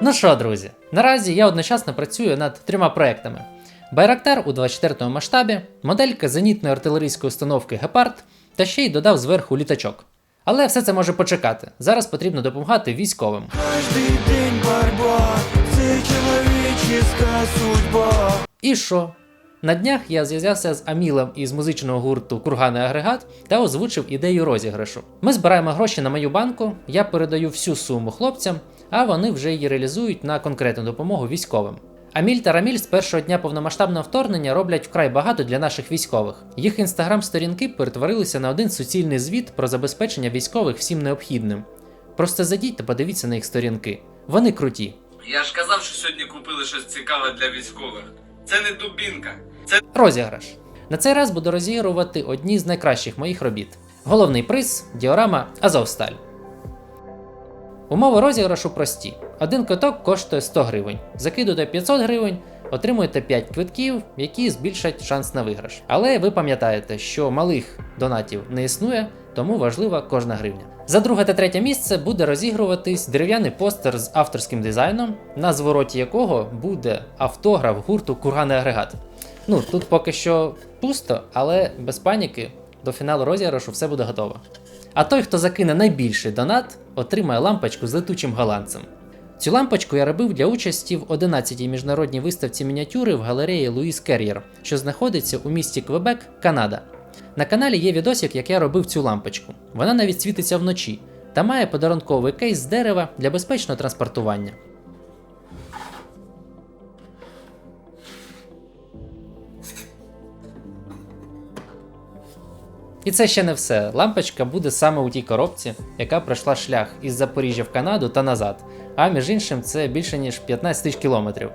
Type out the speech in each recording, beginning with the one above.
Ну що, друзі, наразі я одночасно працюю над трьома проектами: Байрактар у 24 му масштабі, моделька зенітної артилерійської установки Гепард та ще й додав зверху літачок. Але все це може почекати. Зараз потрібно допомагати військовим. Каждый день борьба, це человеческая судьба. І що? На днях я зв'язався з Амілом із музичного гурту Курганий агрегат та озвучив ідею розіграшу. Ми збираємо гроші на мою банку, я передаю всю суму хлопцям, а вони вже її реалізують на конкретну допомогу військовим. Аміль та Раміль з першого дня повномасштабного вторгнення роблять вкрай багато для наших військових. Їх інстаграм-сторінки перетворилися на один суцільний звіт про забезпечення військових всім необхідним. Просто зайдіть та подивіться на їх сторінки. Вони круті. Я ж казав, що сьогодні купили щось цікаве для військових. Це не дубінка, це Розіграш. На цей раз буду розігрувати одні з найкращих моїх робіт. Головний приз діорама Азовсталь. Умови розіграшу прості. Один квиток коштує 100 гривень. Закидуєте 500 гривень, отримуєте 5 квитків, які збільшать шанс на виграш. Але ви пам'ятаєте, що малих донатів не існує, тому важлива кожна гривня. За друге та третє місце буде розігруватись дерев'яний постер з авторським дизайном, на звороті якого буде автограф гурту Курганий агрегат. Ну, тут поки що пусто, але без паніки до фіналу розіграшу все буде готово. А той, хто закине найбільший донат, отримає лампочку з летучим голландцем. Цю лампочку я робив для участі в 11-й міжнародній виставці мініатюри в галереї Луїс Кер'єр, що знаходиться у місті Квебек, Канада. На каналі є відосик, як я робив цю лампочку. Вона навіть світиться вночі та має подарунковий кейс з дерева для безпечного транспортування. І це ще не все. Лампочка буде саме у тій коробці, яка пройшла шлях із Запоріжжя в Канаду та назад. А між іншим, це більше ніж 15 тисяч кілометрів.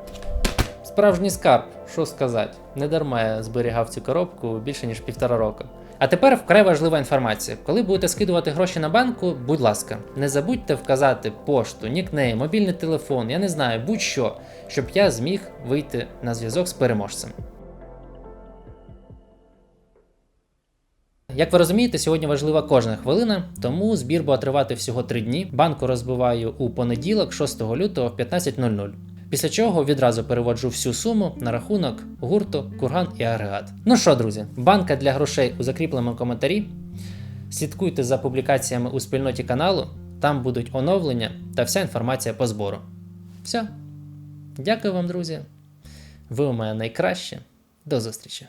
Справжній скарб, що сказати. Не дарма я зберігав цю коробку більше ніж півтора року. А тепер вкрай важлива інформація. Коли будете скидувати гроші на банку, будь ласка, не забудьте вказати пошту, нікнейм, мобільний телефон, я не знаю, будь-що, щоб я зміг вийти на зв'язок з переможцем. Як ви розумієте, сьогодні важлива кожна хвилина, тому збір буде тривати всього 3 дні. Банку розбиваю у понеділок, 6 лютого в 15.00. Після чого відразу переводжу всю суму на рахунок гурту, курган і агрегат. Ну що, друзі, банка для грошей у закріпленому коментарі. Слідкуйте за публікаціями у спільноті каналу, там будуть оновлення та вся інформація по збору. Все. Дякую вам, друзі. Ви у мене найкраще. До зустрічі!